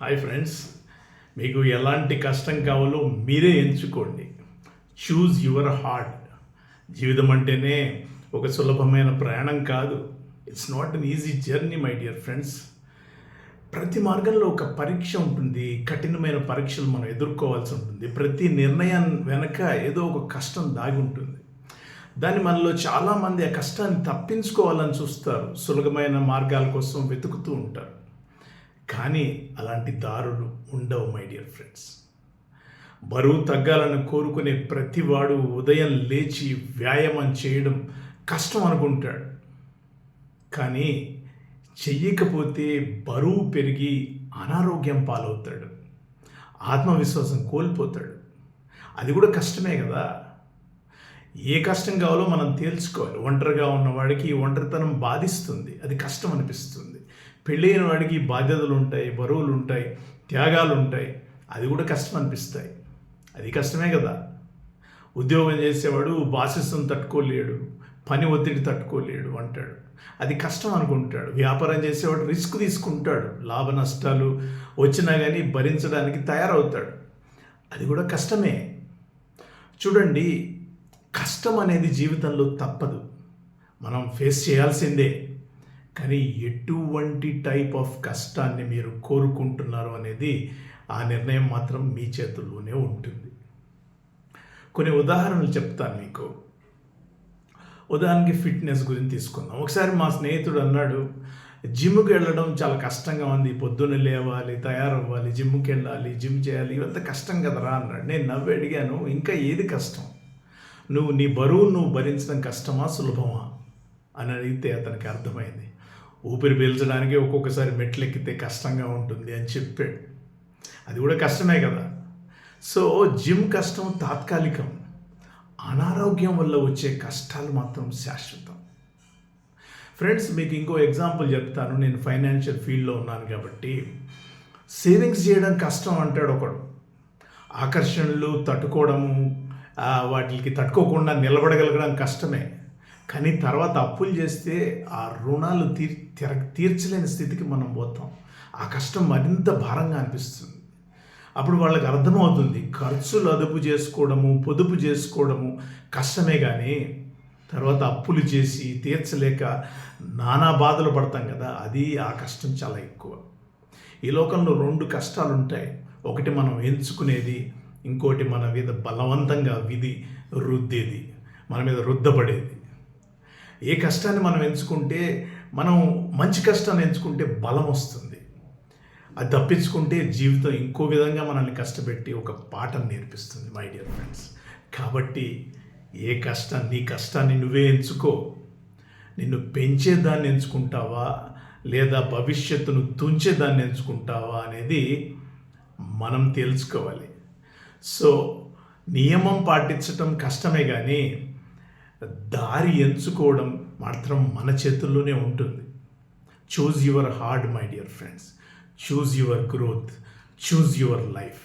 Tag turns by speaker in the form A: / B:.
A: Hi friends మీకు ఎలాంటి కష్టం కావాలో మీరే ఎంచుకోండి. చూజ్ యువర్ హార్ట్ జీవితం అంటేనే ఒక సులభమైన ప్రయాణం కాదు. It's not an easy journey my dear friends ప్రతి మార్గంలో ఒక పరీక్ష ఉంటుంది. కఠినమైన పరీక్షలు మనం ఎదుర్కోవాల్సి ఉంటుంది. ప్రతి నిర్ణయం వెనక ఏదో ఒక కష్టం దాగి ఉంటుంది. దాన్ని మనలో చాలామంది ఆ కష్టాన్ని తప్పించుకోవాలని చూస్తారు. సులభమైన మార్గాల కోసం వెతుకుతూ ఉంటారు. కానీ అలాంటి దారులు ఉండవు మై డియర్ ఫ్రెండ్స్ బరువు తగ్గాలని కోరుకునే ప్రతివాడు ఉదయం లేచి వ్యాయామం చేయడం కష్టం అనుకుంటాడు. కానీ చెయ్యకపోతే బరువు పెరిగి అనారోగ్యం పాలవుతాడు. ఆత్మవిశ్వాసం కోల్పోతాడు. అది కూడా కష్టమే కదా. ఏ కష్టం కావాలో మనం తేల్చుకోవాలి. ఒంటరిగా ఉన్నవాడికి ఒంటరితనం బాధిస్తుంది. అది కష్టం అనిపిస్తుంది. పెళ్ళైన వాడికి బాధ్యతలు ఉంటాయి బరువులు ఉంటాయి త్యాగాలు ఉంటాయి అది కూడా కష్టం అనిపిస్తాయి అది కష్టమే కదా. ఉద్యోగం చేసేవాడు బాసిసం తట్టుకోలేడు పని ఒత్తిడి తట్టుకోలేడు అంటాడు. అది కష్టం అనుకుంటాడు వ్యాపారం చేసేవాడు రిస్క్ తీసుకుంటాడు. లాభ నష్టాలు వచ్చినా కానీ భరించడానికి తయారవుతాడు. అది కూడా కష్టమే. చూడండి కష్టం అనేది జీవితంలో తప్పదు. మనం ఫేస్ చేయాల్సిందే. కానీ ఎటువంటి టైప్ ఆఫ్ కష్టాన్ని మీరు కోరుకుంటున్నారు అనేది ఆ నిర్ణయం మాత్రం మీ చేతుల్లోనే ఉంటుంది. కొన్ని ఉదాహరణలు చెప్తాను మీకు. ఉదాహరణకి ఫిట్నెస్ గురించి తీసుకుందాం. ఒకసారి మా స్నేహితుడు అన్నాడు జిమ్కి వెళ్ళడం చాలా కష్టంగా ఉంది. పొద్దున్న లేవాలి తయారవ్వాలి జిమ్కి వెళ్ళాలి జిమ్ చేయాలి ఇవంతా కష్టం కదరా అన్నాడు. నేను నవ్వి అడిగాను ఇంకా ఏది కష్టం? నువ్వు నీ బరువు నువ్వు భరించడం కష్టమా సులభమా? అని అడిగితే అతనికి అర్థమైంది. ఊపిరి పీల్చడానికి ఒక్కొక్కసారి మెట్లు ఎక్కితే కష్టంగా ఉంటుంది అని చెప్పాడు. అది కూడా కష్టమే కదా. సో జిమ్ కష్టం తాత్కాలికం. అనారోగ్యం వల్ల వచ్చే కష్టాలు మాత్రం శాశ్వతం. ఫ్రెండ్స్ మీకు ఇంకో ఎగ్జాంపుల్ చెప్తాను. నేను ఫైనాన్షియల్ ఫీల్డ్లో ఉన్నాను కాబట్టి. సేవింగ్స్ చేయడం కష్టం అంటాడు ఒకడు. ఆకర్షణలు తట్టుకోవడము వాటికి తట్టుకోకుండా నిలబడగలగడం కష్టమే. కానీ తర్వాత అప్పులు చేస్తే ఆ రుణాలు తీర్ తీర తీర్చలేని స్థితికి మనం పోతాం. ఆ కష్టం మరింత భారంగా అనిపిస్తుంది. అప్పుడు వాళ్ళకి అర్థమవుతుంది. ఖర్చులు అదుపు చేసుకోవడము పొదుపు చేసుకోవడము కష్టమే కానీ తర్వాత అప్పులు చేసి తీర్చలేక నానా బాధలు పడతాం కదా అది ఆ కష్టం చాలా ఎక్కువ. ఈ లోకంలో రెండు కష్టాలు ఉంటాయి ఒకటి మనం ఎంచుకునేది ఇంకోటి మన మీద బలవంతంగా విధి రుద్దేది. మన మీద రుద్దబడేది. ఏ కష్టాన్ని మనం ఎంచుకుంటే మనం మంచి కష్టాన్ని ఎంచుకుంటే బలం వస్తుంది. అది తప్పించుకుంటే జీవితం ఇంకో విధంగా మనల్ని కష్టపెట్టి ఒక పాఠం నేర్పిస్తుంది మై డియర్ ఫ్రెండ్స్ కాబట్టి ఏ కష్టం నీ కష్టాన్ని నువ్వే ఎంచుకో. నిన్ను పెంచేదాన్ని ఎంచుకుంటావా? లేదా భవిష్యత్తును తుంచేదాన్ని ఎంచుకుంటావా అనేది మనం తెలుసుకోవాలి. సో నియమం పాటించటం కష్టమే కానీ దారి ఎంచుకోవడం మాత్రం మన చేతుల్లోనే ఉంటుంది. Choose your hard my dear friends choose your growth choose your life